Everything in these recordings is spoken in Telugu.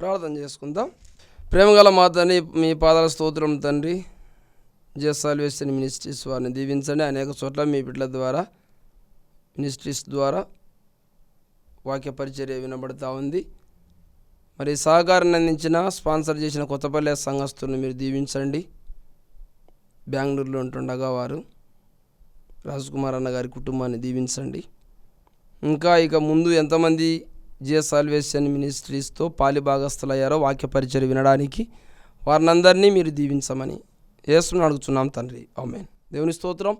ప్రార్థన చేసుకుందాం. ప్రేమగల మాతని మీ పాదాల స్తోత్రం తండ్రి జే సాల్వేషన్ మినిస్ట్రీస్ వారిని దీవించండి. అనేక చోట్ల మీ బిడ్డల ద్వారా మినిస్ట్రీస్ ద్వారా వాక్య పరిచర్య వినబడతా ఉంది. మరి సహకారాన్ని అందించిన స్పాన్సర్ చేసిన కొత్తపల్లె సంఘస్థులను మీరు దీవించండి. బెంగళూరులో ఉంటుండగా వారు రాజకుమార్ అన్న గారి కుటుంబాన్ని దీవించండి. ఇంకా ఇక ముందు ఎంతమంది జే సాల్వేషన్ మినిస్ట్రీస్తో పాలి భాగస్థులయ్యారో వాక్యపరిచయం వినడానికి వారినందరినీ మీరు దీవించమని యేసుని అడుగుతున్నాం తండ్రి. ఆమెన్. దేవుని స్తోత్రం.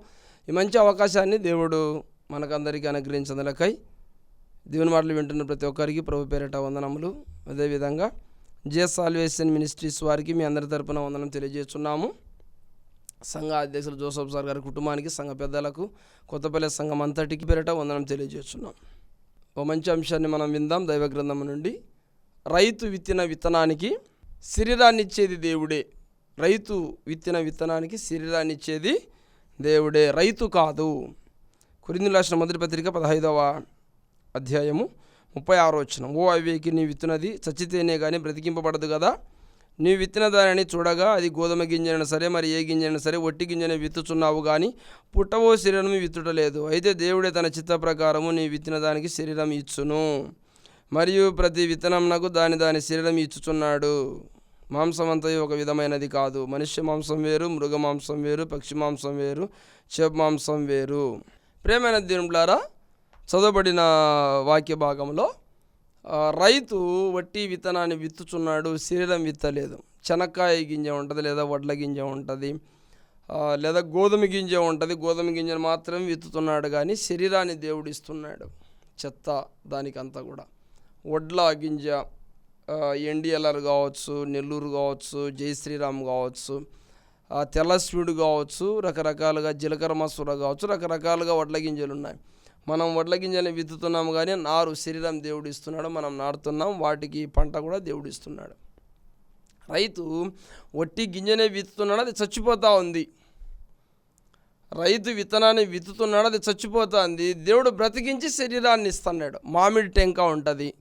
ఈ మంచి అవకాశాన్ని దేవుడు మనకందరికీ అనుగ్రహించదలకై దేవుని మాటలు వింటున్న ప్రతి ఒక్కరికి ప్రభు పేరిట వందనములు. అదేవిధంగా జే సాల్వేషన్ మినిస్ట్రీస్ వారికి మీ అందరి తరపున వందనం తెలియజేస్తున్నాము. సంఘ అధ్యక్షులు జోసఫ్ సార్ గారి కుటుంబానికి సంఘ పెద్దలకు కొత్తపల్లి సంఘం అంతటికి పేరిట వందనం తెలియజేస్తున్నాం. ఓ మంచి అంశాన్ని మనం విందాం దైవ గ్రంథం నుండి. రైతు విత్తిన విత్తనానికి శరీరాన్నిచ్చేది దేవుడే. రైతు విత్తిన విత్తనానికి శరీరాన్నిచ్చేది దేవుడే. రైతు కాదు. కురింది రాసిన మొదటి పత్రిక పదహైదవ అధ్యాయము ముప్పై ఆరో వచ్చిన ఓ అవివేకి నీ విత్తునది చచ్చితేనే కానీ బ్రతికింపబడదు కదా? నీ విత్తిన దానిని చూడగా అది గోధుమ గింజనైనా సరే మరి ఏ గింజనైనా సరే ఒట్టి గింజనే విత్తుచున్నావు కానీ పుట్టవో శరీరం విత్తుటలేదు. అయితే దేవుడే తన చిత్త ప్రకారము నీ విత్తిన దానికి శరీరం ఇచ్చును. మరియు ప్రతి విత్తనంనకు దాని దాని శరీరం ఇచ్చుచున్నాడు. మాంసం అంతయు ఒక విధమైనది కాదు. మనుష్య మాంసం వేరు మృగ మాంసం వేరు పక్షి మాంసం వేరు చేప మాంసం వేరు. ప్రేమైన దేవులారా చదవబడిన వాక్య భాగంలో రైతు వట్టి విత్తనాన్ని విత్తుచున్నాడు శరీరం విత్తలేదు. చెనక్కాయ గింజ ఉంటుంది లేదా వడ్ల గింజ ఉంటుంది లేదా గోధుమ గింజ ఉంటుంది. గోధుమ గింజను మాత్రం విత్తుతున్నాడు కానీ శరీరాన్ని దేవుడు ఇస్తున్నాడు చెత్త దానికంతా కూడా. వడ్ల గింజ ఎన్డీఎల్ఆర్ ఎన్డిఎల్ఆర్ కావచ్చు నెల్లూరు కావచ్చు జై శ్రీరామ్ కావచ్చు తెల్ల స్వీడు కావచ్చు రకరకాలుగా జీలకర్ర మసూర కావచ్చు రకరకాలుగా వడ్ల గింజలు ఉన్నాయి మనం వడ్ల గింజల్ని విత్తుతున్నాము కానీ నారు శరీరం దేవుడు ఇస్తున్నాడు మనం నాటుతున్నాం వాటికి పంట కూడా దేవుడు ఇస్తున్నాడు రైతు వట్టి గింజనే విత్తుతున్నాడు అది చచ్చిపోతూ ఉంది. రైతు విత్తనాన్ని విత్తుతున్నాడు అది చచ్చిపోతుంది దేవుడు బ్రతికించి శరీరాన్ని ఇస్తున్నాడు. మామిడి టెంక ఉంటుంది.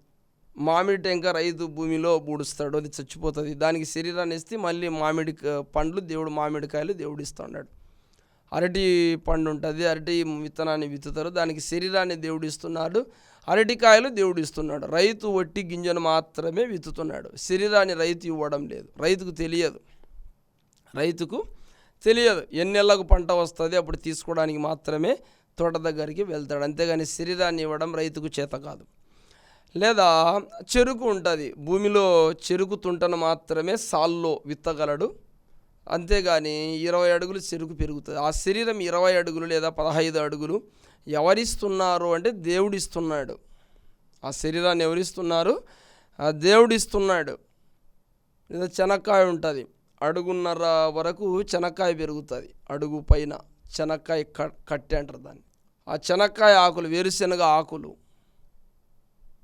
మామిడి టెంక రైతు భూమిలో బూడుస్తాడు అది చచ్చిపోతుంది. దానికి శరీరాన్ని ఇస్తే మళ్ళీ మామిడి పండ్లు దేవుడు మామిడికాయలు దేవుడు ఇస్తున్నాడు అరటి పండు ఉంటుంది అరటి విత్తనాన్ని విత్తుతారు దానికి శరీరాన్ని దేవుడు ఇస్తున్నాడు అరటికాయలు దేవుడు ఇస్తున్నాడు రైతు వట్టి గింజను మాత్రమే విత్తుతున్నాడు. శరీరాన్ని రైతు ఇవ్వడం లేదు రైతుకు తెలియదు. రైతుకు తెలియదు ఎన్ని పంట వస్తుంది అప్పుడు తీసుకోవడానికి మాత్రమే తోట దగ్గరికి వెళ్తాడు. అంతేగాని శరీరాన్ని ఇవ్వడం రైతుకు చేత కాదు. లేదా చెరుకు ఉంటుంది భూమిలో చెరుకు తుంటను మాత్రమే సాల్లో విత్తగలడు. అంతేగాని ఇరవై అడుగులు చెరుకు పెరుగుతుంది. ఆ శరీరం ఇరవై అడుగులు లేదా పదహైదు అడుగులు ఎవరిస్తున్నారు అంటే దేవుడిస్తున్నాడు. ఆ శరీరాన్ని ఎవరిస్తున్నారు? ఆ దేవుడిస్తున్నాడు. లేదా చెనక్కాయ ఉంటుంది. అడుగున్నర వరకు చెనక్కాయ పెరుగుతుంది. అడుగు పైన చెనక్కాయ కట్టె అంటారు దాన్ని. ఆ చెనక్కాయ ఆకులు వేరుశెనగ ఆకులు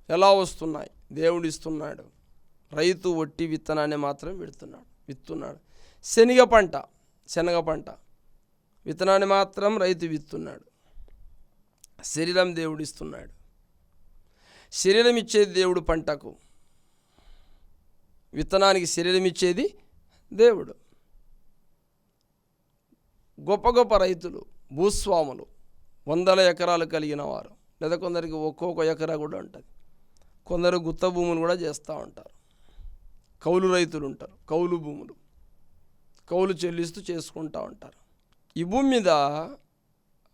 ఎలా వస్తున్నాయి? దేవుడిస్తున్నాడు. రైతు ఒట్టి విత్తనాన్ని మాత్రం పెడుతున్నాడు విత్తున్నాడు. శనగ పంట శనగ పంట. విత్తనాన్ని మాత్రం రైతు విత్తున్నాడు. శరీరం దేవుడు ఇస్తున్నాడు శరీరం ఇచ్చేది దేవుడు పంటకు. విత్తనానికి శరీరం ఇచ్చేది దేవుడు. గొప్ప గొప్ప రైతులు భూస్వాములు వందల ఎకరాలు కలిగిన వారు. లేదా కొందరికి ఒక్కొక్క ఎకరా కూడా ఉంటుంది. కొందరు గుత్త భూములు కూడా చేస్తూ ఉంటారు. కౌలు రైతులు ఉంటారు. కౌలు భూములు. కౌలు చెల్లిస్తూ చేసుకుంటూ ఉంటారు. ఈ భూమి మీద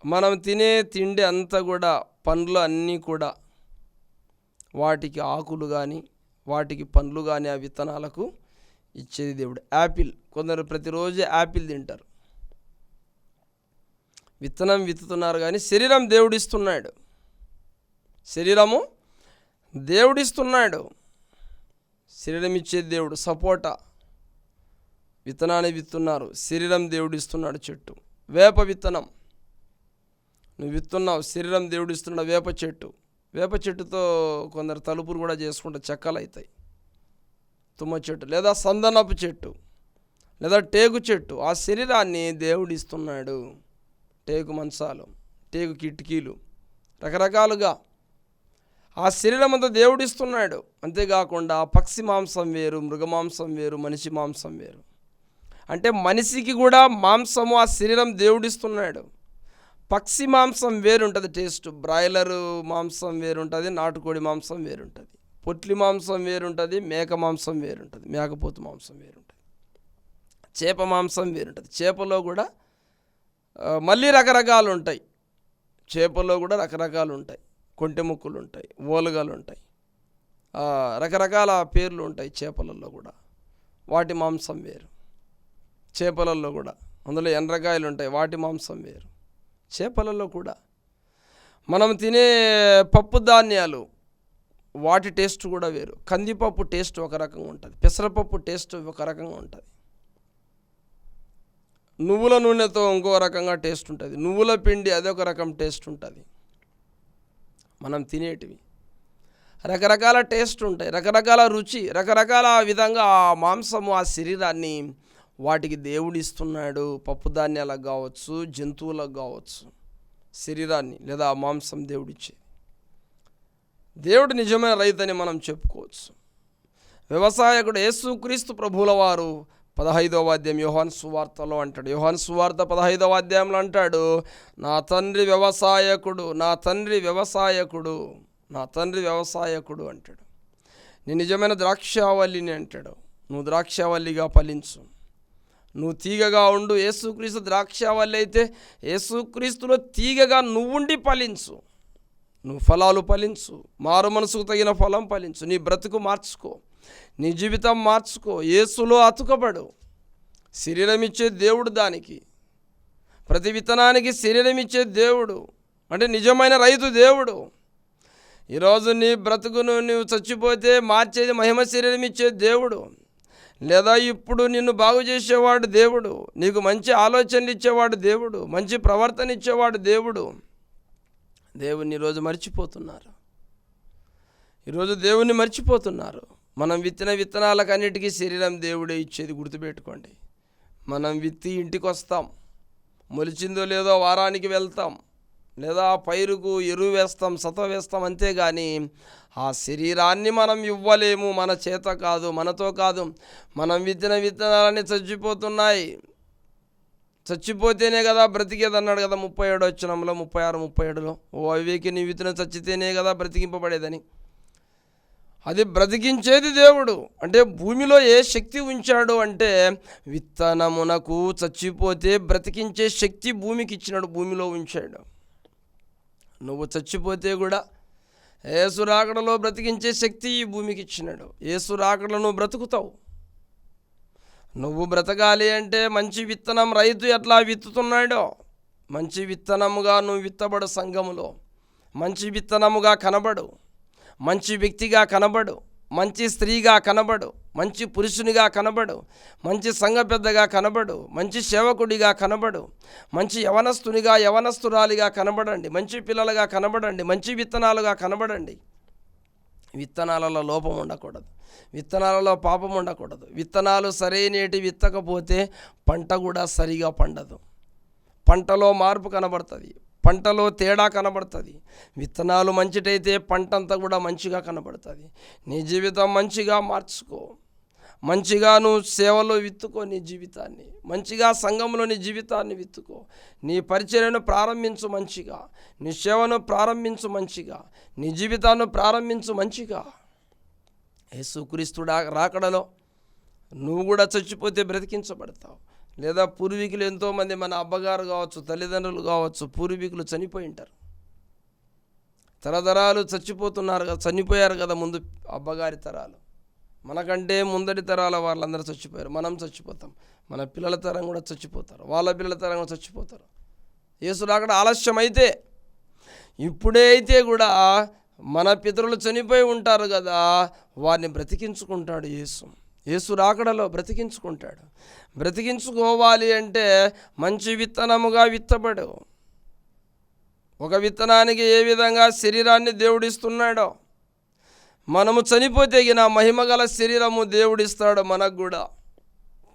మనం తినే తిండి అంతా కూడా పండ్లు అన్నీ కూడా వాటికి ఆకులు కానీ వాటికి పండ్లు కానీ ఆ విత్తనాలకు ఇచ్చేది దేవుడు. యాపిల్ కొందరు ప్రతిరోజు యాపిల్ తింటారు. విత్తనం విత్తుతున్నారు కానీ శరీరం దేవుడిస్తున్నాడు. శరీరము దేవుడిస్తున్నాడు. శరీరం ఇచ్చేది దేవుడు సపోటా విత్తనాన్ని విత్తున్నారు. శరీరం దేవుడిస్తున్నాడు చెట్టు. వేప విత్తనం. నువ్వు విత్తున్నావు. శరీరం దేవుడిస్తున్నాడు వేప చెట్టు. వేప చెట్టుతో కొందరు తలుపులు కూడా చేసుకుంటే చెక్కలు అవుతాయి తుమ్మ చెట్టు లేదా సందనపు చెట్టు లేదా టేకు చెట్టు. ఆ శరీరాన్ని దేవుడిస్తున్నాడు. టేకు మంచాలు టేకు కిటికీలు రకరకాలుగా. ఆ శరీరం అంతా దేవుడిస్తున్నాడు. అంతేకాకుండా పక్షి మాంసం వేరు మృగమాంసం వేరు మనిషి మాంసం వేరు. అంటే మనిషికి కూడా మాంసము ఆ శరీరం దేవుడిస్తున్నాడు. పక్షి మాంసం వేరుంటుంది టేస్ట్. బ్రాయిలర్ మాంసం వేరుంటుంది నాటుకోడి మాంసం వేరుంటుంది. పొట్లి మాంసం వేరుంటుంది మేక మాంసం వేరుంటుంది మేకపోతు మాంసం వేరుంటుంది. చేప మాంసం వేరుంటుంది. చేపలో కూడా మళ్ళీ రకరకాలు ఉంటాయి చేపల్లో కూడా రకరకాలు ఉంటాయి కొంటె ముక్కులు ఉంటాయి ఓలుగలు ఉంటాయి రకరకాల పేర్లు ఉంటాయి చేపలలో కూడా. వాటి మాంసం వేరు. చేపలలో కూడా. అందులో ఎండ్రకాయలు ఉంటాయి వాటి మాంసం వేరు. చేపలలో కూడా. మనం తినే పప్పు ధాన్యాలు వాటి టేస్ట్ కూడా వేరు. కందిపప్పు టేస్ట్ ఒక రకంగా ఉంటుంది పెసరపప్పు టేస్ట్ ఒక రకంగా ఉంటుంది. నువ్వుల నూనెతో ఇంకో రకంగా టేస్ట్ ఉంటుంది నువ్వుల పిండి అదొక రకం టేస్ట్ ఉంటుంది. మనం తినేటివి. రకరకాల టేస్ట్ ఉంటాయి రకరకాల రుచి రకరకాల విధంగా ఆ మాంసము ఆ శరీరాన్ని వాటికి దేవుడు ఇస్తున్నాడు కావచ్చు జంతువులకు కావచ్చు శరీరాన్ని లేదా మాంసం దేవుడిచ్చేది. దేవుడు నిజమైన రైతని మనం చెప్పుకోవచ్చు. వ్యవసాయకుడు యేసుక్రీస్తు ప్రభువుల వారు పదహైదవ అధ్యాయం యోహాన్ సువార్తలో అంటాడు. యోహాన్ సువార్త పదహైదవ అధ్యాయంలో అంటాడు నా తండ్రి వ్యవసాయకుడు నా తండ్రి వ్యవసాయకుడు నా తండ్రి వ్యవసాయకుడు అంటాడు. నేను నిజమైన ద్రాక్షావల్లిని అంటాడు. నువ్వు ద్రాక్షావల్లిగా ఫలించు. నువ్వు తీగగా ఉండు. యేసుక్రీస్తు ద్రాక్షావల్లి అయితే యేసుక్రీస్తులో తీగగా నువ్వుండి ఫలించు. నువ్వు ఫలాలు ఫలించు. మారు మనసుకు తగిన ఫలం ఫలించు. నీ బ్రతుకు మార్చుకో. నీ జీవితం మార్చుకో. యేసులో అతుకబడు. శరీరం ఇచ్చే దేవుడు దానికి. ప్రతి విత్తనానికి శరీరం ఇచ్చే దేవుడు. అంటే నిజమైన రైతు దేవుడు. ఈరోజు నీ బ్రతుకును నువ్వు చచ్చిపోతే మార్చేది మహిమ శరీరం ఇచ్చే దేవుడు. లేదా ఇప్పుడు నిన్ను బాగు చేసేవాడు దేవుడు నీకు మంచి ఆలోచనలు ఇచ్చేవాడు దేవుడు మంచి ప్రవర్తన ఇచ్చేవాడు దేవుడు. దేవుణ్ణి ఈరోజు మర్చిపోతున్నారు. ఈరోజు దేవుణ్ణి మర్చిపోతున్నారు. మనం విత్తిన విత్తనాలకన్నిటికీ శరీరం దేవుడే ఇచ్చేది గుర్తుపెట్టుకోండి. మనం విత్తి ఇంటికి వస్తాం మొలిచిందో లేదో వారానికి వెళ్తాం. లేదా పైరుకు ఎరువు వేస్తాం సత వేస్తాం అంతేగాని ఆ శరీరాన్ని మనం ఇవ్వలేము. మన చేత కాదు మనతో కాదు. మనం విత్తిన విత్తనాలన్నీ చచ్చిపోతున్నాయి. చచ్చిపోతేనే కదా బ్రతికేది అన్నాడు కదా ముప్పై ఏడు వచ్చినంలో ముప్పై ఆరు ముప్పై ఏడులో. ఓ అవివేకి నీ విత్తనం చచ్చితేనే కదా బ్రతికింపబడేదని. అది బ్రతికించేది దేవుడు. అంటే భూమిలో ఏ శక్తి ఉంచాడు అంటే విత్తనమునకు చచ్చిపోతే బ్రతికించే శక్తి భూమికి ఇచ్చినాడు భూమిలో ఉంచాడు. నువ్వు చచ్చిపోతే కూడా ఏసు రాకడలో బ్రతికించే శక్తి ఈ భూమికి ఇచ్చినాడు. ఏసు రాకడలో నువ్వు బ్రతుకుతావు. నువ్వు బ్రతకాలి అంటే మంచి విత్తనం రైతు ఎట్లా విత్తుతున్నాడో మంచి విత్తనముగా నువ్వు విత్తబడు సంఘములో. మంచి విత్తనముగా కనబడు. మంచి వ్యక్తిగా కనబడు. మంచి స్త్రీగా కనబడు మంచి పురుషునిగా కనబడు మంచి సంఘ పెద్దగా కనబడు మంచి సేవకుడిగా కనబడు మంచి యవనస్తునిగా యవనస్తురాలిగా కనబడండి మంచి పిల్లలుగా కనబడండి మంచి విత్తనాలుగా కనబడండి. విత్తనాలలో లోపం ఉండకూడదు విత్తనాలలో పాపం ఉండకూడదు. విత్తనాలు సరైనటి విత్తకపోతే పంట కూడా సరిగా పండదు. పంటలో మార్పు కనబడుతుంది. పంటలో తేడా కనబడుతుంది. విత్తనాలు మంచిటైతే పంట అంతా కూడా మంచిగా కనబడుతుంది. నీ జీవితం మంచిగా మార్చుకో. మంచిగా నువ్వు సేవలో విత్తుకో నీ జీవితాన్ని. మంచిగా సంఘంలో నీ జీవితాన్ని విత్తుకో. నీ పరిచర్యను ప్రారంభించు మంచిగా. నీ సేవను ప్రారంభించు మంచిగా. నీ జీవితాన్ని ప్రారంభించు మంచిగా. యేసుక్రీస్తుడా రాకడలో నువ్వు కూడా చచ్చిపోతే బ్రతికించబడతావు. లేదా పూర్వీకులు ఎంతోమంది మన అబ్బగారు కావచ్చు తల్లిదండ్రులు కావచ్చు పూర్వీకులు చనిపోయి ఉంటారు. తరతరాలు చచ్చిపోతున్నారు కదా చనిపోయారు కదా ముందు అబ్బగారి తరాలు. మనకంటే ముందటి తరాల వాళ్ళందరూ చచ్చిపోయారు. మనం చచ్చిపోతాం. మన పిల్లల తరం కూడా చచ్చిపోతారు. వాళ్ళ పిల్లల తరం కూడా చచ్చిపోతారు. యేసు రాకడ ఆలస్యం అయితే ఇప్పుడే అయితే కూడా మన పితరులు చనిపోయి ఉంటారు కదా వారిని బ్రతికించుకుంటాడు యేసు. యేసు రాకడలో బ్రతికించుకుంటాడు. బ్రతికించుకోవాలి అంటే మంచి విత్తనముగా విత్తబడు. ఒక విత్తనానికి ఏ విధంగా శరీరాన్ని దేవుడిస్తున్నాడో మనము చనిపోతే గిన మహిమగల శరీరము దేవుడిస్తాడు మనకు కూడా.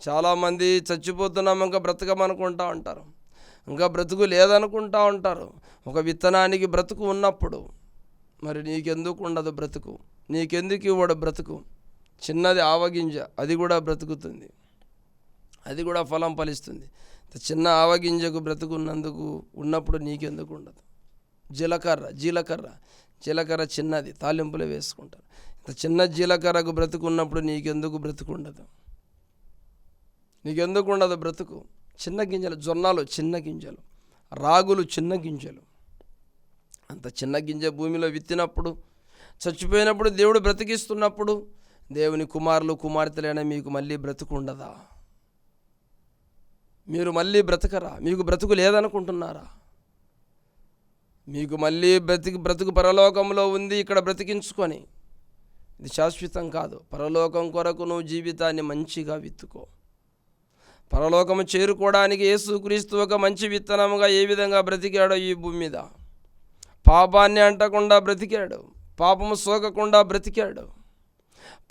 చాలామంది చచ్చిపోతున్నాం ఇంకా బ్రతకమనుకుంటా ఉంటారు. ఇంకా బ్రతుకు లేదనుకుంటా ఉంటారు. ఒక విత్తనానికి బ్రతుకు ఉన్నప్పుడు మరి నీకెందుకు ఉండదు బ్రతుకు? నీకెందుకు ఇవ్వడు బ్రతుకు? చిన్నది ఆవగింజ అది కూడా బ్రతుకుతుంది. అది కూడా ఫలం ఫలిస్తుంది. చిన్న ఆవగింజకు బ్రతుకున్నందుకు ఉన్నప్పుడు నీకెందుకు ఉండదు. జీలకర్ర జీలకర్ర జీలకర్ర చిన్నది తాలింపులు వేసుకుంటారు. ఇంత చిన్న జీలకర్రకు బ్రతుకున్నప్పుడు నీకెందుకు బ్రతుకు ఉండదు. నీకెందుకు ఉండదు బ్రతుకు? చిన్న గింజలు జొన్నలు చిన్న గింజలు రాగులు చిన్న గింజలు. అంత చిన్న గింజ భూమిలో విత్తినప్పుడు చచ్చిపోయినప్పుడు దేవుడు బ్రతికిస్తున్నప్పుడు దేవుని కుమారులు కుమార్తెలైన మీకు మళ్ళీ బ్రతుకు ఉండదా మీరు మళ్ళీ బ్రతకరా? మీకు బ్రతుకు లేదనుకుంటున్నారా? మీకు మళ్ళీ బ్రతికి బ్రతుకు పరలోకంలో ఉంది ఇక్కడ బ్రతికించుకొని. ఇది శాశ్వతం కాదు. పరలోకం కొరకు నువ్వు జీవితాన్ని మంచిగా విత్తుకో. పరలోకము చేరుకోవడానికి యేసుక్రీస్తు ఒక మంచి విత్తనముగా ఏ విధంగా బ్రతికాడో ఈ భూమి మీద? పాపాన్ని అంటకుండా బ్రతికాడు. పాపము సోకకుండా బ్రతికాడు.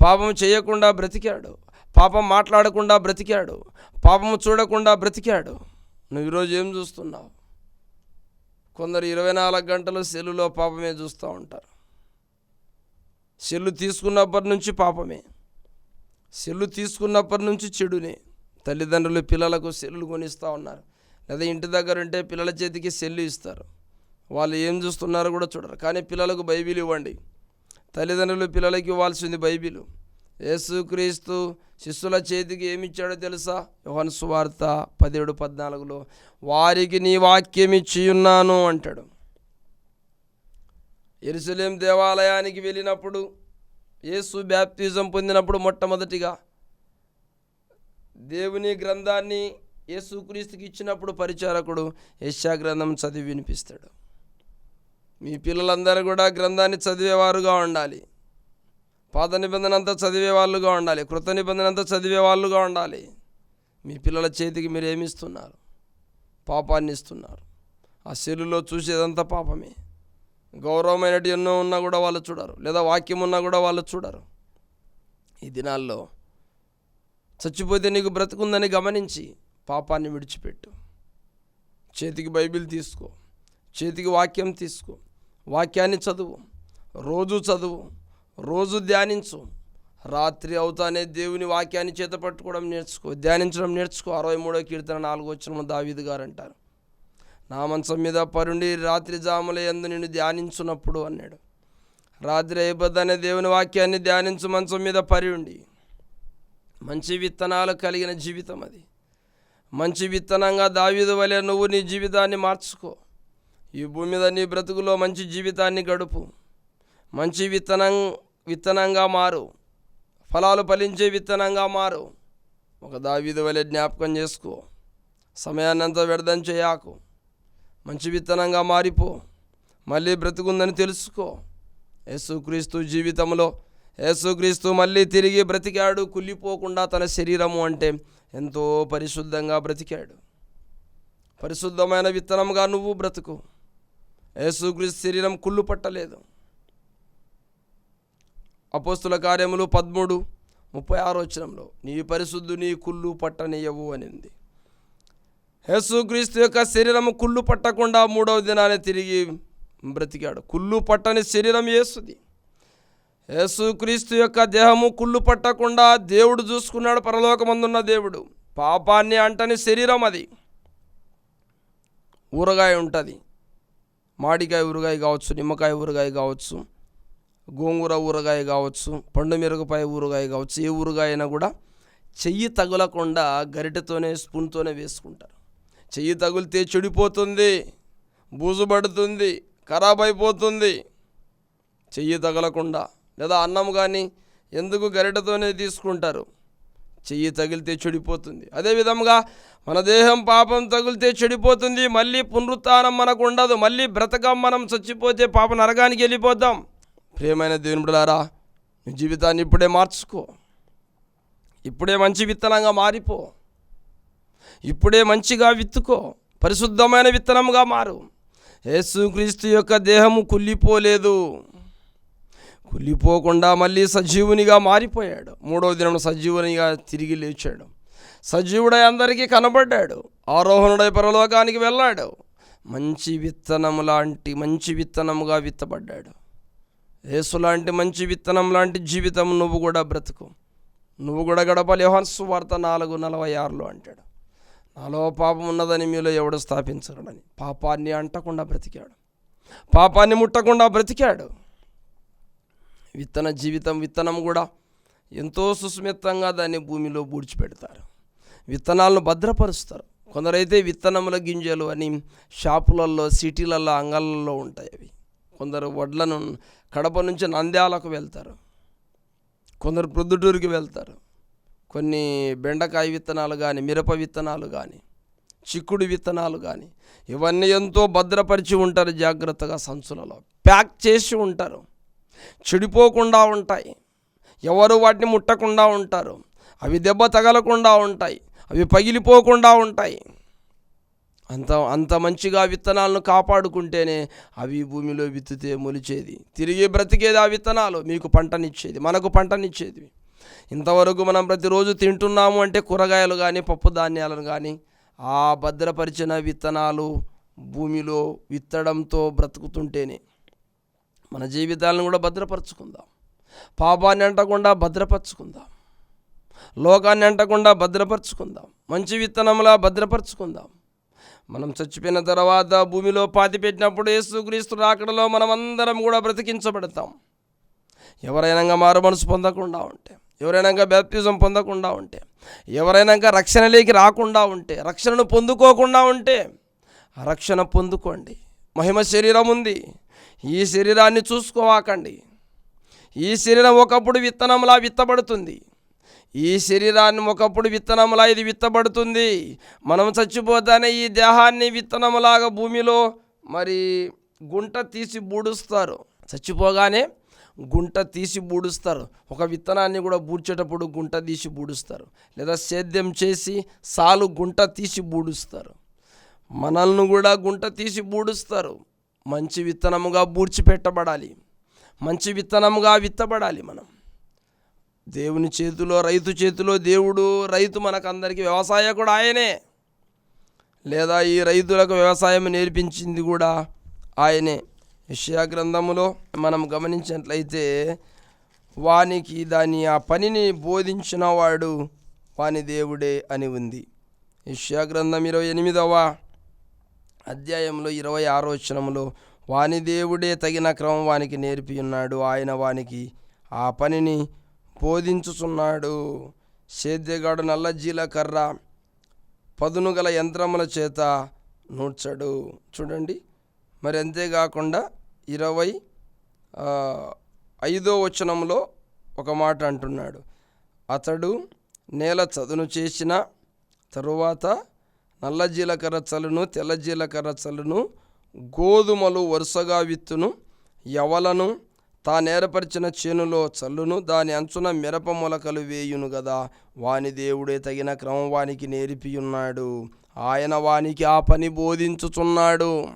పాపం చేయకుండా బ్రతికాడు. పాపం మాట్లాడకుండా బ్రతికాడు. పాపము చూడకుండా బ్రతికాడు. నువ్వు ఈరోజు ఏం చూస్తున్నావు? కొందరు ఇరవై నాలుగు గంటలు సెల్లులో పాపమే చూస్తూ ఉంటారు. సెల్లు తీసుకున్నప్పటి నుంచి పాపమే. సెల్లు తీసుకున్నప్పటి నుంచి చెడునే. తల్లిదండ్రులు పిల్లలకు సెల్లు కొనిస్తూ ఉన్నారు. లేదా ఇంటి దగ్గర ఉంటే పిల్లల చేతికి సెల్లు ఇస్తారు. వాళ్ళు ఏం చూస్తున్నారో కూడా చూడరు. కానీ పిల్లలకు బైబిల్ ఇవ్వండి. తల్లిదండ్రులు పిల్లలకి ఇవ్వాల్సింది బైబిల్. యేసుక్రీస్తు శిష్యుల చేతికి ఏమి ఇచ్చాడో తెలుసా? యోహన్ సువార్త పదిహేడు పద్నాలుగులో వారికి నీ వాక్యం ఇచ్చి ఉన్నాను అంటాడు. ఎరుసలేం దేవాలయానికి వెళ్ళినప్పుడు యేసు బ్యాప్తిజం పొందినప్పుడు మొట్టమొదటిగా దేవుని గ్రంథాన్ని యేసుక్రీస్తుకి ఇచ్చినప్పుడు పరిచారకుడు యశా గ్రంథం చదివి వినిపిస్తాడు. మీ పిల్లలందరూ కూడా గ్రంథాన్ని చదివేవారుగా ఉండాలి. పాత నిబంధన అంతా చదివే వాళ్ళుగా ఉండాలి. కృత నిబంధన అంతా చదివే వాళ్ళుగా ఉండాలి. మీ పిల్లల చేతికి మీరు ఏమిస్తున్నారు? పాపాన్ని ఇస్తున్నారు. ఆ సెల్లులో చూసేదంతా పాపమే. గౌరవమైనటి ఎన్నో ఉన్నా కూడా వాళ్ళు చూడరు. లేదా వాక్యం ఉన్నా కూడా వాళ్ళు చూడరు. ఈ దినాల్లో చచ్చిపోతే నీకు బ్రతుకుందని గమనించి పాపాన్ని విడిచిపెట్టు. చేతికి బైబిల్ తీసుకో. చేతికి వాక్యం తీసుకో. వాక్యాన్ని చదువు రోజు చదువు రోజు ధ్యానించు. రాత్రి అవుతానే దేవుని వాక్యాన్ని చేత పట్టుకోవడం నేర్చుకో ధ్యానించడం నేర్చుకో. అరవై మూడో కీర్తన నాలుగో వచ్చిన దావీదు గారు అంటారు. నా మంచం మీద పరుండి రాత్రి జాముల ఎందు నిన్ను ధ్యానించున్నప్పుడు అన్నాడు. రాత్రి అయిపోద్దనే దేవుని వాక్యాన్ని ధ్యానించు మంచం మీద పరి ఉండి. మంచి విత్తనాలు కలిగిన జీవితం అది. మంచి విత్తనంగా దావీదు వలె నువ్వు నీ జీవితాన్ని మార్చుకో. ఈ భూమి మీద నీ బ్రతుకులో మంచి జీవితాన్ని గడుపు. మంచి విత్తనం విత్తనంగా మారు. ఫలాలు ఫలించే విత్తనంగా మారు. ఒక దావీదు వలె జ్ఞాపకం చేసుకో. సమయాన్నంతా వ్యర్థం చేయకు. మంచి విత్తనంగా మారిపో. మళ్ళీ బ్రతుకుందని తెలుసుకో. యేసుక్రీస్తు జీవితంలో యేసుక్రీస్తు మళ్ళీ తిరిగి బ్రతికాడు. కుళ్ళిపోకుండా తన శరీరము అంటే ఎంతో పరిశుద్ధంగా బ్రతికాడు. పరిశుద్ధమైన విత్తనంగా నువ్వు బ్రతుకు. యేసుక్రీస్తు శరీరం కుళ్ళు పట్టలేదు. అపోస్తుల కార్యములు పదమూడు ముప్పై ఆరో వచనంలో నీ పరిశుద్ధుని కుళ్ళు పట్టనీయవు అనింది. యేసుక్రీస్తు యొక్క శరీరము కుళ్ళు పట్టకుండా మూడవ దినాన్ని తిరిగి బ్రతికాడు. కుళ్ళు పట్టని శరీరం యేసుది. యేసుక్రీస్తు యొక్క దేహము కుళ్ళు పట్టకుండా దేవుడు చూసుకున్నాడు పరలోకమందున్న దేవుడు. పాపాన్ని అంటని శరీరం అది. ఊరగాయ ఉంటుంది. మాడికాయ ఊరగాయ కావచ్చు నిమ్మకాయ ఊరగాయ కావచ్చు గోంగూర ఊరగాయ కావచ్చు పండు మిరగపాయ ఊరగాయ కావచ్చు ఏ ఊరగాయ అయినా కూడా చెయ్యి తగులకుండా గరిటెతోనే స్పూన్తోనే వేసుకుంటారు. చెయ్యి తగిలితే చెడిపోతుంది బూజు పడుతుంది ఖరాబ్ అయిపోతుంది. చెయ్యి తగలకుండా లేదా అన్నం కానీ ఎందుకు గరిటెతోనే తీసుకుంటారు? చెయ్యి తగిలితే చెడిపోతుంది. అదేవిధంగా మన దేహం పాపం తగిలితే చెడిపోతుంది. మళ్ళీ పునరుత్థానం మనకు ఉండదు. మళ్ళీ బ్రతకం మనం చచ్చిపోతే పాప నరకానికి వెళ్ళిపోతాం. ప్రియమైన దేవుని నీ జీవితాన్ని ఇప్పుడే మార్చుకో. ఇప్పుడే మంచి విత్తనంగా మారిపో. ఇప్పుడే మంచిగా విత్తుకో. పరిశుద్ధమైన విత్తనంగా మారు. యేసుక్రీస్తు యొక్క దేహము కుళ్ళిపోలేదు. కులిపోకుండా మళ్ళీ సజీవునిగా మారిపోయాడు. మూడో దినం సజీవునిగా తిరిగి లేచాడు. సజీవుడై అందరికీ కనబడ్డాడు. ఆరోహణుడై పరలోకానికి వెళ్ళాడు. మంచి విత్తనము లాంటి మంచి విత్తనముగా విత్తబడ్డాడు. యేసు లాంటి మంచి విత్తనం లాంటి జీవితం నువ్వు కూడా బ్రతుకు. నువ్వు కూడా గడపాలి. యోహాన్సు వార్త నాలుగు నలభై ఆరులో అంటాడు. నాలో పాపం ఉన్నదని మీలో ఎవడు స్థాపించడని పాపాన్ని అంటకుండా బ్రతికాడు. పాపాన్ని ముట్టకుండా బ్రతికాడు. విత్తన జీవితం విత్తనం కూడా ఎంతో సుస్మితంగా దాన్ని భూమిలో పూడ్చిపెడతారు విత్తనాలను భద్రపరుస్తారు. కొందరైతే విత్తనముల గింజలు అని షాపులలో సిటీలలో అంగళ్ళల్లో ఉంటాయి అవి. కొందరు వడ్లను కడప నుంచి నంద్యాలకు వెళ్తారు. కొందరు ప్రొద్దుటూరుకి వెళ్తారు. కొన్ని బెండకాయ విత్తనాలు కానీ మిరప విత్తనాలు కానీ చిక్కుడు విత్తనాలు కానీ ఇవన్నీ ఎంతో భద్రపరిచి ఉంటారు జాగ్రత్తగా సంచులలో. ప్యాక్ చేసి ఉంటారు. చెడిపోకుండా ఉంటాయి. ఎవరు వాటిని ముట్టకుండా ఉంటారు. అవి దెబ్బ తగలకుండా ఉంటాయి. అవి పగిలిపోకుండా ఉంటాయి. అంత అంత మంచిగా విత్తనాలను కాపాడుకుంటేనే అవి భూమిలో విత్తితే మొలిచేది. తిరిగి బ్రతికేది ఆ విత్తనాలు. మీకు పంటనిచ్చేది. మనకు పంటనిచ్చేది. ఇంతవరకు మనం ప్రతిరోజు తింటున్నాము అంటే కూరగాయలు కానీ పప్పు ధాన్యాలను కానీ ఆ భద్రపరిచిన విత్తనాలు భూమిలో విత్తడంతో బ్రతుకుతుంటేనే. మన జీవితాలను కూడా భద్రపరచుకుందాం. పాపాన్ని అంటకుండా భద్రపరచుకుందాం. లోకాన్ని అంటకుండా భద్రపరచుకుందాం. మంచి విత్తనంలా భద్రపరచుకుందాం. మనం చచ్చిపోయిన తర్వాత భూమిలో పాతి పెట్టినప్పుడు యేసుక్రీస్తు రాకడలో మనం అందరం కూడా బ్రతికించబడతాం. ఎవరైనా మారు మనసు పొందకుండా ఉంటే ఎవరైనా బ్యాప్తిజం పొందకుండా ఉంటే ఎవరైనా రక్షణలోకి రాకుండా ఉంటే రక్షణను పొందుకోకుండా ఉంటే రక్షణ పొందుకోండి. మహిమ శరీరం ఉంది. ఈ శరీరాన్ని చూసుకోవాకండి. ఈ శరీరం ఒకప్పుడు విత్తనంలా విత్తబడుతుంది. ఈ శరీరాన్ని ఒకప్పుడు విత్తనంలా ఇది విత్తబడుతుంది. మనం చచ్చిపోతానే ఈ దేహాన్ని విత్తనంలాగా భూమిలో మరి గుంట తీసి బూడుస్తారు. చచ్చిపోగానే గుంట తీసి బూడుస్తారు. ఒక విత్తనాన్ని కూడా బూడ్చేటప్పుడు గుంట తీసి బూడుస్తారు. లేదా సేద్యం చేసి సాలు గుంట తీసి బూడుస్తారు. మనల్ని కూడా గుంట తీసి బూడుస్తారు. మంచి విత్తనముగా బూడ్చిపెట్టబడాలి. మంచి విత్తనముగా విత్తబడాలి మనం. దేవుని చేతిలో రైతు చేతిలో దేవుడు రైతు మనకందరికీ వ్యవసాయకుడు ఆయనే. లేదా ఈ రైతులకు వ్యవసాయం నేర్పించింది కూడా ఆయనే. విషయా గ్రంథములో మనం గమనించినట్లయితే వానికి దాని ఆ పనిని బోధించిన వాడు వాని దేవుడే అని ఉంది. యెషయా గ్రంథం ఇరవై ఎనిమిదవ అధ్యాయంలో ఇరవై ఆరో వచనములో వాని దేవుడే తగిన క్రమం వానికి నేర్పి ఉన్నాడు ఆయన వానికి ఆ పనిని బోధించుచున్నాడు. సేద్యగాడు నల్ల జీలకర్ర పదును గల యంత్రముల చేత నూడ్చడు. చూడండి మరి అంతేకాకుండా ఇరవై ఐదో వచనంలో ఒక మాట అంటున్నాడు. అతడు నేల చదును చేసిన తరువాత నల్ల జీలకర్ర చలును తెల్ల జీలకర్ర చలును గోధుమలు వరుసగా విత్తును ఎవలను తానేర్పరిచిన చేనులో చల్లును దాని అంచున మిరప మొలకలు వేయును గదా. వాని దేవుడే తగిన క్రమం వానికి నేర్పియున్నాడు. ఆయన వానికి ఆ పని బోధించుచున్నాడు.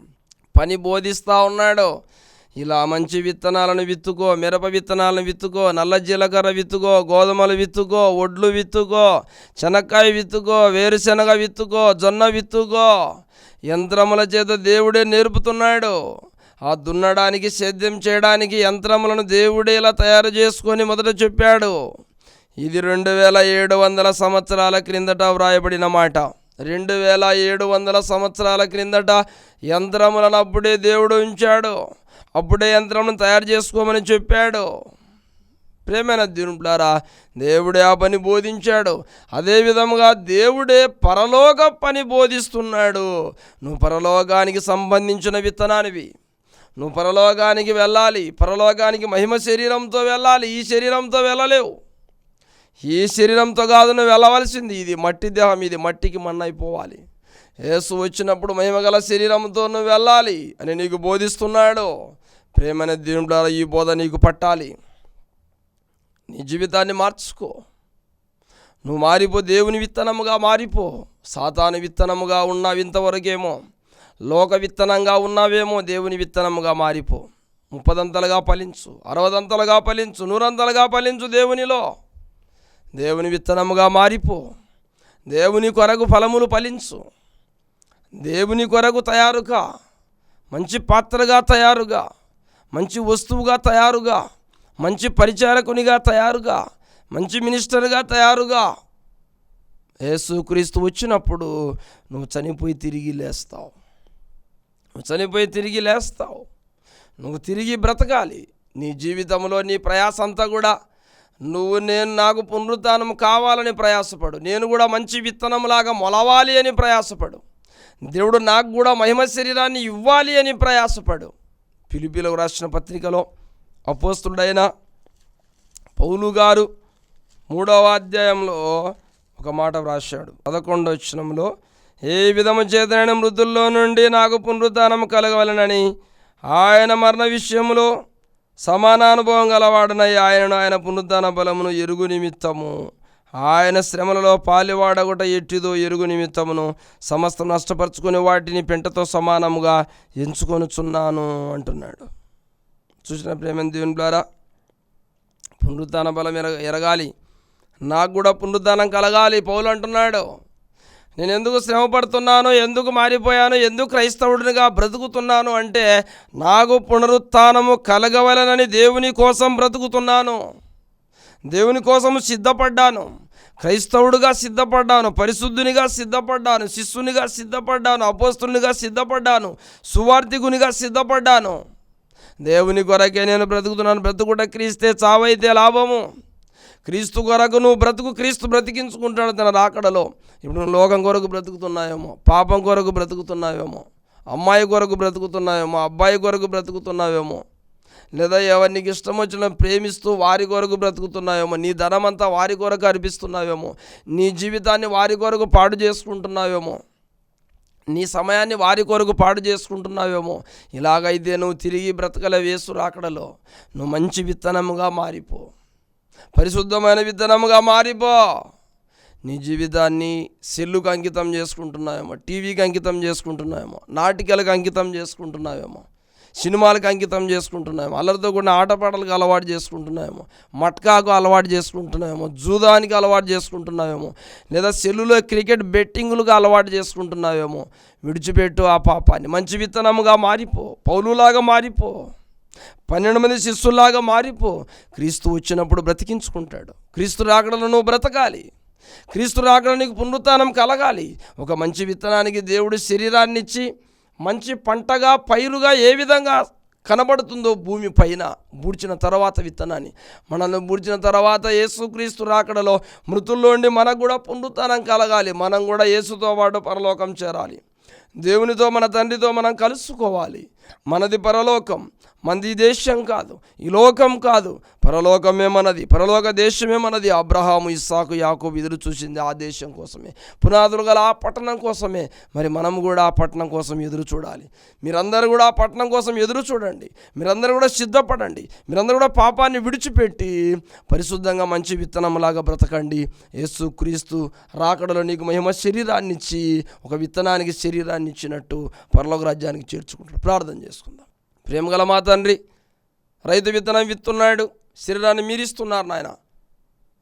పని బోధిస్తూ ఉన్నాడు. ఇలా మంచి విత్తనాలను విత్తుకో మిరప విత్తనాలను విత్తుకో నల్ల జీలకర్ర విత్తుకో గోధుమలు విత్తుకో ఒడ్లు విత్తుకో శనక్కాయ విత్తుకో వేరుశనగ విత్తుకో జొన్న విత్తుకో. యంత్రముల చేత దేవుడే నేర్పుతున్నాడు. ఆ దున్నడానికి సేద్యం చేయడానికి యంత్రములను దేవుడే ఇలా తయారు చేసుకొని మొదట చెప్పాడు. ఇది రెండు వేల ఏడు వందల సంవత్సరాల క్రిందట వ్రాయబడిన మాట. రెండు వేల ఏడు వందల సంవత్సరాల క్రిందట యంత్రములను అప్పుడే దేవుడు ఉంచాడు. అప్పుడే యంత్రమును తయారు చేసుకోమని చెప్పాడు. ప్రేమైన దీనులారా దేవుడే ఆ పని బోధించాడు. అదేవిధంగా దేవుడే పరలోక పని బోధిస్తున్నాడు. నువ్వు పరలోకానికి సంబంధించిన విత్తనానివి. నువ్వు పరలోకానికి వెళ్ళాలి. పరలోకానికి మహిమ శరీరంతో వెళ్ళాలి. ఈ శరీరంతో వెళ్ళలేవు. ఈ శరీరంతో కాదు నువ్వు వెళ్ళవలసింది. ఇది మట్టి దేహం. ఇది మట్టికి మన్నైపోవాలి. యేసు వచ్చినప్పుడు మహిమగల శరీరంతో నువ్వు వెళ్ళాలి అని నీకు బోధిస్తున్నాడు. ప్రేమైన ద్వారా ఈ బోధ నీకు పట్టాలి. నీ జీవితాన్ని మార్చుకో. నువ్వు మారిపో దేవుని విత్తనముగా మారిపో. సాతాను విత్తనముగా ఉన్నావు ఇంతవరకేమో. లోక విత్తనంగా ఉన్నావేమో దేవుని విత్తనముగా మారిపో. ముప్పదంతలుగా ఫలించు అరవదంతలుగా ఫలించు నూరంతలుగా ఫలించు దేవునిలో. దేవుని విత్తనముగా మారిపో. దేవుని కొరకు ఫలములు ఫలించు. దేవుని కొరకు తయారుగా మంచి పాత్రగా తయారుగా. మంచి వస్తువుగా తయారుగా మంచి పరిచారకునిగా తయారుగా మంచి మినిస్టర్గా తయారుగా. యేసుక్రీస్తు వచ్చినప్పుడు నువ్వు చనిపోయి తిరిగి లేస్తావు. నువ్వు చనిపోయి తిరిగి లేస్తావు. నువ్వు తిరిగి బ్రతకాలి. నీ జీవితంలో నీ ప్రయాస అంతా కూడా నువ్వు నేను నాకు పునరుద్ధానం కావాలని ప్రయాసపడు. నేను కూడా మంచి విత్తనంలాగా మొలవాలి అని ప్రయాసపడు. దేవుడు నాకు కూడా మహిమ శరీరాన్ని ఇవ్వాలి అని ప్రయాసపడు. పిలిపిలకు రాసిన పత్రికలో అపోస్తుడైన పౌలు గారు మూడవ అధ్యాయంలో ఒక మాట వ్రాశాడు. పదకొండవ వచనంలో ఏ విధము చేతనైన మృతుల్లో నుండి నాకు పునరుద్ధానం కలగవలనని ఆయన మరణ విషయంలో సమానానుభవం గలవాడనై ఆయనను ఆయన పునరుద్ధాన బలమును ఎరుగు నిమిత్తము. ఆయన శ్రమలలో పాలివాడగుట ఎట్టిదో ఎరుగు నిమిత్తమును సమస్త నష్టపరుచుకుని వాటిని పెంటతో సమానముగా ఎంచుకొనుచున్నాను అంటున్నాడు. చూసిన ప్రేమ దేవుని ద్వారా పునరుద్ధాన బలం ఎరగ ఎరగాలి. నాకు కూడా పునరుద్ధానం కలగాలి. పౌలు అంటున్నాడు. నేను ఎందుకు శ్రమ పడుతున్నాను ఎందుకు మారిపోయాను? ఎందుకు క్రైస్తవుడినిగా బ్రతుకుతున్నాను? అంటే నాకు పునరుత్నము కలగవలనని దేవుని కోసం బ్రతుకుతున్నాను. దేవుని కోసం సిద్ధపడ్డాను. క్రైస్తవుడిగా సిద్ధపడ్డాను పరిశుద్ధునిగా సిద్ధపడ్డాను శిష్యునిగా సిద్ధపడ్డాను అపోస్తునిగా సిద్ధపడ్డాను సువార్థికునిగా సిద్ధపడ్డాను. దేవుని కొరకే నేను బ్రతుకుతున్నాను బ్రతుకుట క్రీస్తే చావైతే లాభము. క్రీస్తు కొరకు నువ్వు బ్రతుకు క్రీస్తు బ్రతికించుకుంటాడు తన రాకడలో. ఇప్పుడు నువ్వు లోకం కొరకు బ్రతుకుతున్నావేమో పాపం కొరకు బ్రతుకుతున్నావేమో అమ్మాయి కొరకు బ్రతుకుతున్నావేమో అబ్బాయి కొరకు బ్రతుకుతున్నావేమో లేదా ఎవరికి ఇష్టం వచ్చిన ప్రేమిస్తూ వారి కొరకు బ్రతుకుతున్నావేమో నీ ధనమంతా వారి కొరకు అర్పిస్తున్నావేమో నీ జీవితాన్ని వారి కొరకు పాడు చేసుకుంటున్నావేమో నీ సమయాన్ని వారి కొరకు పాడు చేసుకుంటున్నావేమో ఇలాగైతే నువ్వు తిరిగి బ్రతకల వేసు రాకడలో నువ్వు మంచి విత్తనముగా మారిపో. పరిశుద్ధమైన విత్తనముగా మారిపో. నీ జీవితాన్ని సెల్లుకు అంకితం చేసుకుంటున్నావేమో టీవీకి అంకితం చేసుకుంటున్నావేమో నాటికలకు అంకితం చేసుకుంటున్నావేమో సినిమాలకు అంకితం చేసుకుంటున్నామో అల్లరితో కూడిన ఆటపాటలకు అలవాటు చేసుకుంటున్నామేమో మట్కాకు అలవాటు చేసుకుంటున్నామేమో జూదానికి అలవాటు చేసుకుంటున్నామేమో లేదా సెల్లులో క్రికెట్ బెట్టింగులకు అలవాటు చేసుకుంటున్నావేమో విడిచిపెట్టు ఆ పాపాన్ని. మంచి విత్తనముగా మారిపో పౌలులాగా మారిపో పన్నెండు మంది శిష్యుల్లాగా మారిపో. క్రీస్తు వచ్చినప్పుడు బ్రతికించుకుంటాడు. క్రీస్తు రాకడలో నువ్వు బ్రతకాలి. క్రీస్తు రాకడ నీకు కలగాలి. ఒక మంచి విత్తనానికి దేవుడు శరీరాన్ని ఇచ్చి మంచి పంటగా పైరుగా ఏ విధంగా కనబడుతుందో భూమి పైన బూడ్చిన తర్వాత విత్తనాన్ని. మనల్ని బూడ్చిన తర్వాత యేసుక్రీస్తు రాకడలో మృతుల్లోండి మనకు కూడా పుండుతనం కలగాలి. మనం కూడా యేసుతో పాటు పరలోకం చేరాలి. దేవునితో మన తండ్రితో మనం కలుసుకోవాలి. మనది పరలోకం మనది దేశం కాదు ఈ లోకం కాదు. పరలోకమే మనది పరలోక దేశమే మనది. అబ్రహాము ఇస్సాకు యాకూబ్ ఎదురు చూసింది ఆ దేశం కోసమే. పునాదులు గల ఆ పట్టణం కోసమే. మరి మనం కూడా ఆ పట్టణం కోసం ఎదురు చూడాలి. మీరందరూ కూడా ఆ పట్టణం కోసం ఎదురు చూడండి. మీరందరూ కూడా సిద్ధపడండి. మీరందరూ కూడా పాపాన్ని విడిచిపెట్టి పరిశుద్ధంగా మంచి విత్తనంలాగా బ్రతకండి. యేసు క్రీస్తు రాకడలో నీకు మహిమ శరీరాన్ని ఇచ్చి ఒక విత్తనానికి శరీరాన్ని ఇచ్చినట్టు పరలోక రాజ్యానికి చేర్చుకుంటాడు ప్రార్థన చేసుకుందాం. ప్రేమగల మా తండ్రి రైతు విత్తనం విత్తున్నాడు శరీరాన్ని మీరిస్తున్నారు నాయన.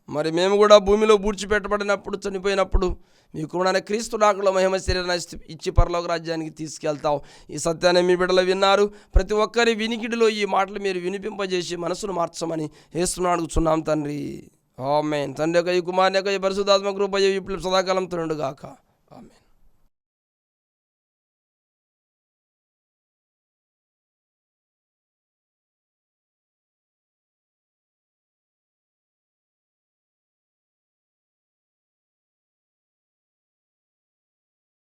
మరి మేము కూడా భూమిలో బూడ్చిపెట్టబడినప్పుడు చనిపోయినప్పుడు మీ కూడా క్రీస్తు నాకుల మహిమ శరీరాన్ని ఇచ్చి- పరలోక రాజ్యానికి తీసుకెళ్తావు. ఈ సత్యాన్ని మీ బిడ్డలు విన్నారు. ప్రతి ఒక్కరి వినికిడిలో ఈ మాటలు మీరు వినిపింపజేసి మనసును మార్చమని వేస్తున్నాడు అడుగుచున్నాం తండ్రి. ఆమెన్. తండ్రి యొక్క ఈ కుమారుని యొక్క ఈ పరిశుద్ధాత్మ కృప ఈ విప్లవ సదాకాలం తుండుగాక ఆమెన్.